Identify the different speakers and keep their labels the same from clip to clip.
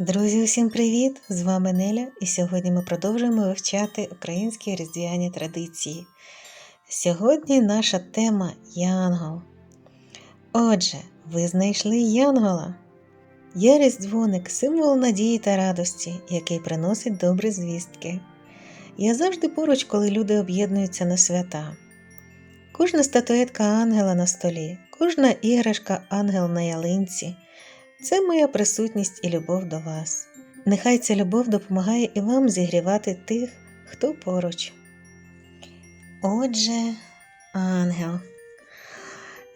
Speaker 1: Друзі, усім привіт! З вами Неля, і сьогодні ми продовжуємо вивчати українські різдвяні традиції. Сьогодні наша тема Янгол. Отже, ви знайшли Янгола. Є різдвоник, символ надії та радості, який приносить добрі звістки. Я завжди поруч, коли люди об'єднуються на свята. Кожна статуетка ангела на столі, кожна іграшка ангел на ялинці. Це моя присутність і любов до вас. Нехай ця любов допомагає і вам зігрівати тих, хто поруч. Отже, ангел.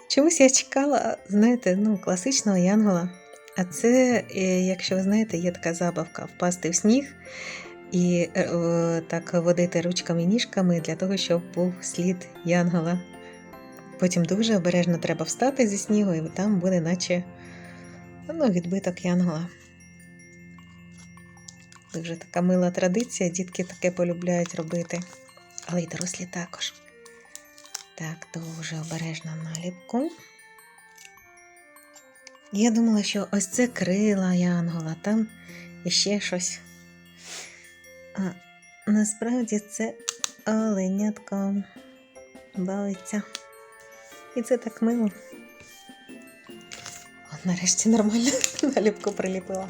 Speaker 1: Чомусь я чекала, знаєте, ну, класичного янгола. А це, е, якщо ви знаєте, є така забавка впасти в сніг і е, так водити ручками і ніжками для того, щоб був слід янгола. Потім дуже обережно треба встати зі снігу, і там буде, наче ну, відбиток янгола. Дуже така мила традиція, дітки таке полюбляють робити, але й дорослі також. Так, дуже обережно наліпку. Я думала, що ось це крила янгола, там іще щось. А насправді це оленятко бавиться. І це так мило. Нарешті нормально наліпку приліпила.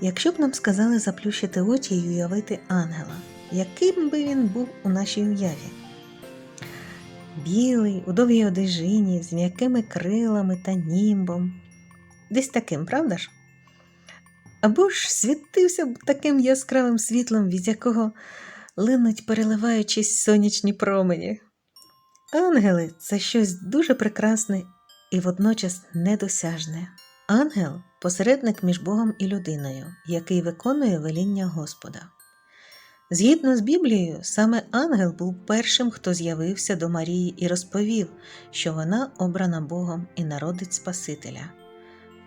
Speaker 1: Якщо б нам сказали заплющити очі і уявити ангела, яким би він був у нашій уяві? Білий, у довгій одежині, з м'якими крилами та німбом. Десь таким, правда ж? Або ж світився б таким яскравим світлом, від якого линуть, переливаючись сонячні промені. Ангели це щось дуже прекрасне і водночас недосяжне. Ангел посередник між Богом і людиною, який виконує веління Господа. Згідно з Біблією, саме ангел був першим, хто з'явився до Марії і розповів, що вона обрана Богом і народить Спасителя.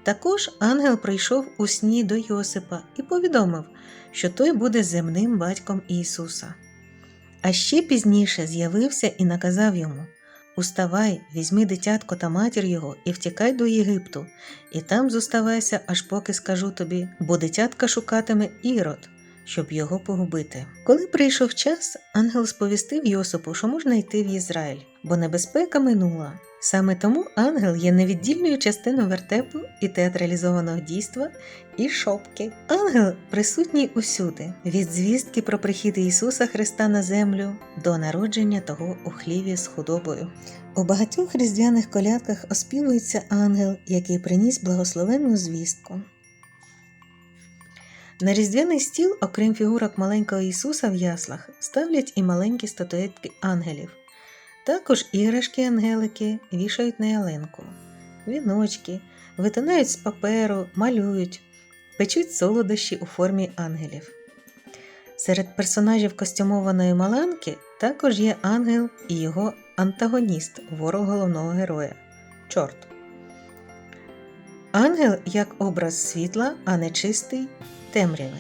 Speaker 1: Також ангел прийшов у сні до Йосипа і повідомив, що той буде земним батьком Ісуса. А ще пізніше з'явився і наказав йому Уставай, візьми дитятко та матір його і втікай до Єгипту, і там зоставайся, аж поки скажу тобі, бо дитятка шукатиме ірод, щоб його погубити. Коли прийшов час, ангел сповістив Йосипу, що можна йти в Ізраїль, бо небезпека минула. Саме тому ангел є невіддільною частиною вертепу і театралізованого дійства і шопки. Ангел присутній усюди, від звістки про прихід Ісуса Христа на землю до народження того у хліві з худобою. У багатьох різдвяних колядках оспівується ангел, який приніс благословенну звістку. На різдвяний стіл, окрім фігурок маленького Ісуса в яслах, ставлять і маленькі статуетки ангелів. Також іграшки-ангелики вішають на ялинку, віночки, витинають з паперу, малюють, печуть солодощі у формі ангелів. Серед персонажів костюмованої маланки також є ангел і його антагоніст, ворог головного героя чорт. Ангел як образ світла, а не чистий темряви.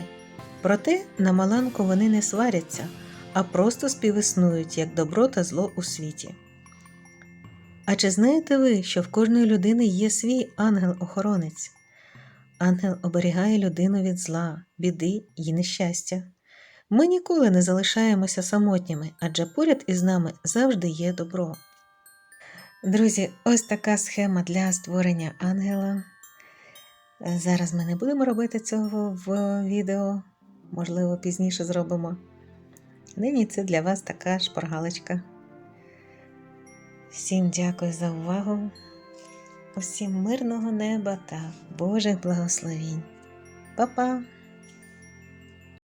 Speaker 1: Проте на маланку вони не сваряться а просто співіснують як добро та зло у світі. А чи знаєте ви, що в кожної людини є свій ангел-охоронець? Ангел оберігає людину від зла, біди і нещастя. Ми ніколи не залишаємося самотніми, адже поряд із нами завжди є добро. Друзі, ось така схема для створення ангела. Зараз ми не будемо робити цього в відео, можливо, пізніше зробимо. Нині це для вас така шпаргалочка. Всім дякую за увагу, усім мирного неба та Божих благословінь. Па-па!